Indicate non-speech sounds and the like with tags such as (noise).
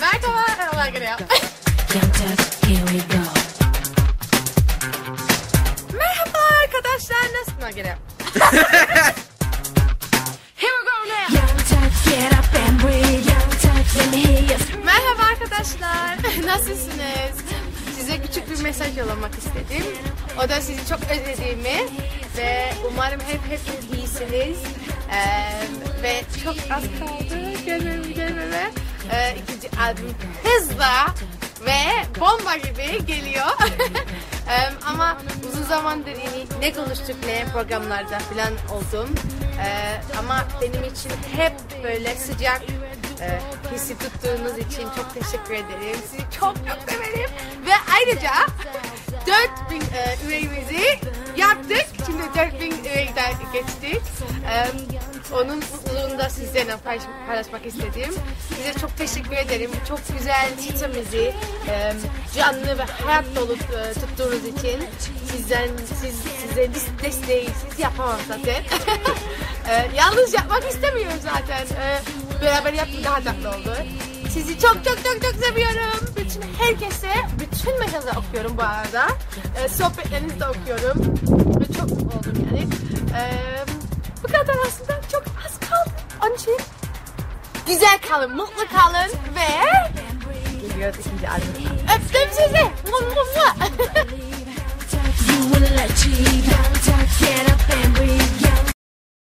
Merhaba, merhabalar gene yap. Merhaba arkadaşlar, nasılsın ha gene? (laughs) Here we go now. Merhaba arkadaşlar, (laughs) nasılsınız? Size küçük bir mesaj yollamak istedim. O da sizi çok özlediğimi ve umarım hep hepiniz iyisiniz. Ee, ve çok az kaldı görevimde albüm hızla ve bomba gibi geliyor. (laughs) Ama uzun zamandır yeni ne konuştuk ne programlarda falan oldum. Ama benim için hep böyle sıcak e, hissi tuttuğunuz için çok teşekkür ederim. Sizi çok çok severim. Ve ayrıca 4000 e, üyemizi geçtik. Ee, onun mutluluğunu sizlerle paylaş, paylaşmak istedim. Size çok teşekkür ederim. Çok güzel çitimizi e, canlı ve hayat dolu e, tuttuğunuz için sizden siz size desteği siz yapamam zaten. (laughs) e, yalnız yapmak istemiyorum zaten. E, beraber yapmak daha tatlı oldu. Sizi çok çok çok çok seviyorum. Bütün herkese, bütün mesajları okuyorum bu arada. E, sohbetlerinizi de okuyorum. Ve çok mutlu oldum yani. E, bu kadar aslında çok az kaldı. Onun için güzel kalın, mutlu kalın ve geliyor ikinci albüm. Öptüm sizi.